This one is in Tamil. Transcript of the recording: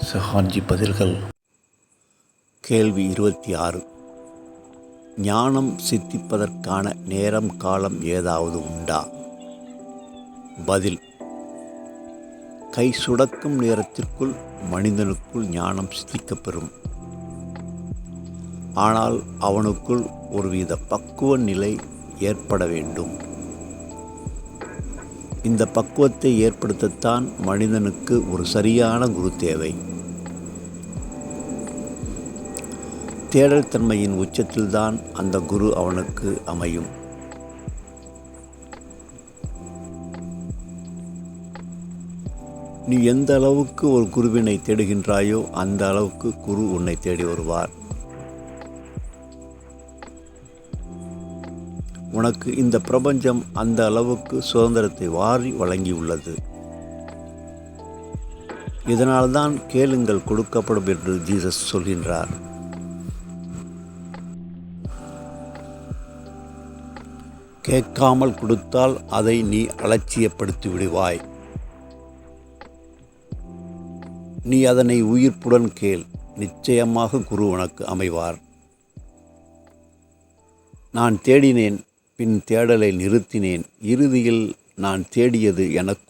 சஹான்ஜி பதில்கள். கேள்வி இருபத்தி ஆறு ஞானம் சித்திப்பதற்கான நேரம் காலம் ஏதாவது உண்டா? பதில். கை சுடக்கும் நேரத்திற்குள் மனிதனுக்குள் ஞானம் சித்திக்கப்பெறும். ஆனால் அவனுக்குள் ஒருவித பக்குவ நிலை ஏற்பட வேண்டும். இந்த பக்குவத்தை ஏற்படுத்தத்தான் மனிதனுக்கு ஒரு சரியான குரு தேவை. தேடல் தன்மையின் உச்சத்தில்தான் அந்த குரு அவனுக்கு அமையும். நீ எந்த அளவுக்கு ஒரு குருவினை தேடுகின்றாயோ அந்த அளவுக்கு குரு உன்னை தேடி வருவார். உனக்கு இந்த பிரபஞ்சம் அந்த அளவுக்கு சுதந்திரத்தை வாரி வழங்கியுள்ளது. இதனால்தான் கேளுங்கள் கொடுக்கப்படும் என்று ஜீசஸ் சொல்கின்றார். கேட்காமல் கொடுத்தால் அதை நீ அலட்சியப்படுத்தி விடுவாய் நீ அதனை உயிர்ப்புடன் கேள் நிச்சயமாக குரு உனக்கு அமைவார். நான் தேடினேன் பின் தேடலை நிறுத்தினேன். இறுதியில் நான் தேடியது எனக்கு